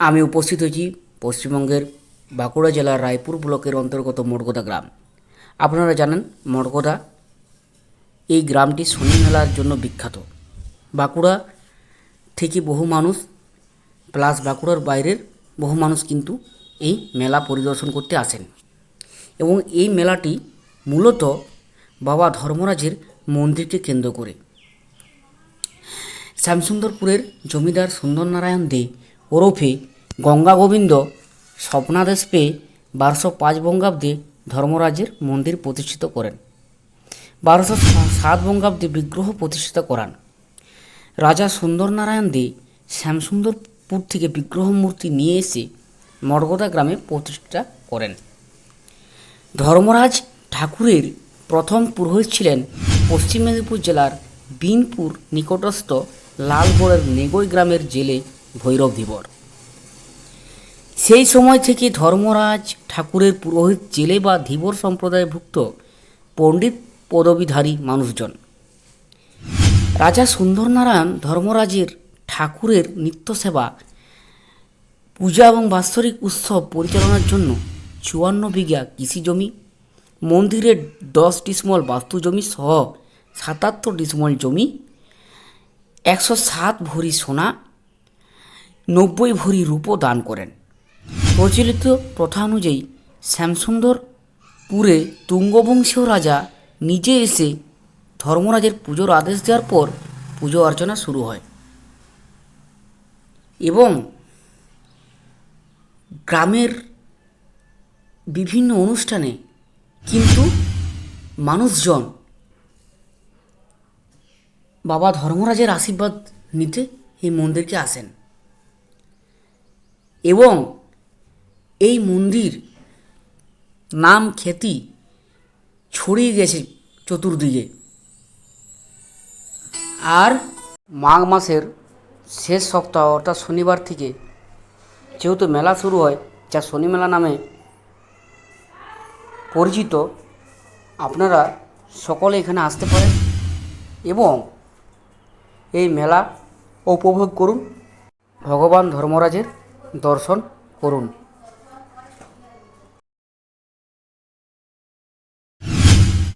আমি উপস্থিত হয়েছি পশ্চিমবঙ্গের বাঁকুড়া জেলার রায়পুর ব্লকের অন্তর্গত মড়গোদা গ্রাম। আপনারা জানেন মড়গোদা এই গ্রামটি শনি মেলার জন্য বিখ্যাত। বাঁকুড়া থেকে বহু মানুষ প্লাস বাঁকুড়ার বাইরের বহু মানুষ কিন্তু এই মেলা পরিদর্শন করতে আসেন। এবং এই মেলাটি মূলত বাবা ধর্মরাজের মন্দিরকে কেন্দ্র করে। শ্যামসুন্দরপুরের জমিদার সুন্দরনারায়ণ দে ওরফে গঙ্গা গোবিন্দ স্বপ্নাদেশ পেয়ে বারোশো পাঁচ বঙ্গাব্দে ধর্মরাজের মন্দির প্রতিষ্ঠিত করেন। বারোশো সাত বঙ্গাব্দে বিগ্রহ প্রতিষ্ঠিত করান। রাজা সুন্দরনারায়ণ দে শ্যামসুন্দরপুর থেকে বিগ্রহ মূর্তি নিয়ে এসে মর্গদা গ্রামে প্রতিষ্ঠা করেন। ধর্মরাজ ঠাকুরের প্রথম পুরোহিত ছিলেন পশ্চিম মেদিনীপুর জেলার বিনপুর নিকটস্থ লালগড়ের নেগই গ্রামের জেলে ভৈরব ধীবর সেই সময় থেকে ধর্মরাজ ঠাকুরের পুরোহিত জেলে বা ধীবর সম্প্রদায়ভুক্ত পণ্ডিত পদবীধারী মানুষজন। রাজা সুন্দরনারায়ণ ধর্মরাজের ঠাকুরের নিত্য সেবা পূজা এবং বাৎসরিক উৎসব পরিচালনার জন্য চুয়ান্ন বিঘা কৃষি জমি মন্দিরের দশ ডিসমল বাস্তু জমি সহ সাতাত্তর ডিসমল জমি, একশো সাত ভরি সোনা নব্বই ভরি রূপো দান করেন। প্রচলিত প্রথা অনুযায়ী শ্যামসুন্দরপুরে তুঙ্গবংশীয় রাজা নিজে এসে ধর্মরাজের পুজোর আদেশ দেওয়ার পর পুজো অর্চনা শুরু হয়। এবং গ্রামের বিভিন্ন অনুষ্ঠানে কিন্তু মানুষজন বাবা ধর্মরাজের আশীর্বাদ নিতে এই মন্দিরকে আসেন। এবং এই মন্দির নাম খ্যাতি ছড়িয়ে গেছে চতুর্দিকে। আর মাঘ মাসের শেষ সপ্তাহ অর্থাৎ শনিবার থেকে যেহেতু মেলা শুরু হয়, যা শনি মেলা নামে পরিচিত, আপনারা সকলে এখানে আসতে পারেন এবং এই মেলা উপভোগ করুন। ভগবান ধর্মরাজের দর্শন করুন।